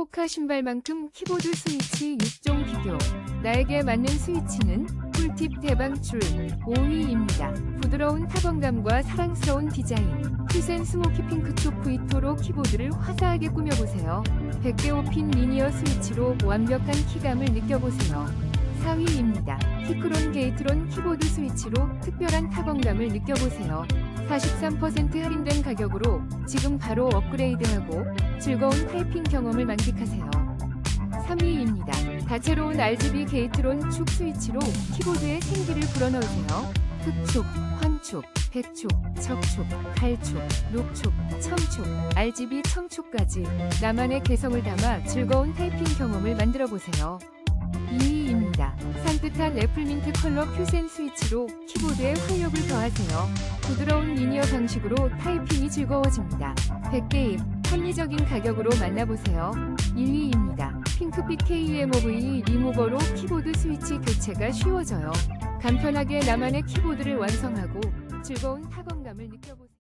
호카 신발만큼 키보드 스위치 6종 비교. 나에게 맞는 스위치는 꿀팁 대방출 5위입니다. 부드러운 타건감과 사랑스러운 디자인. 퓨센 스모키 핑크 촉 V2로 키보드를 화사하게 꾸며보세요. 100개5핀 리니어 스위치로 완벽한 키감을 느껴보세요. 4위입니다. 키크론 게이트론 키보드 스위치로 특별한 타건감을 느껴보세요. 43% 할인된 가격으로 지금 바로 업그레이드하고 즐거운 타이핑 경험을 만끽하세요. 3위입니다. 다채로운 RGB 게이트론 축 스위치로 키보드에 생기를 불어넣으세요. 흑촉, 황촉, 백촉, 적촉, 갈촉, 녹촉, 청촉, RGB 청촉까지 나만의 개성을 담아 즐거운 타이핑 경험을 만들어 보세요. 2위입니다. 산뜻한 애플민트 컬러 큐센 스위치로 키보드에 활력을 더하세요. 부드러운 리니어 방식으로 타이핑이 즐거워집니다. 100개입 합리적인 가격으로 만나보세요. 1위입니다. 핑크빛 KMOV 리무버로 키보드 스위치 교체가 쉬워져요. 간편하게 나만의 키보드를 완성하고 즐거운 타건감을 느껴보세요.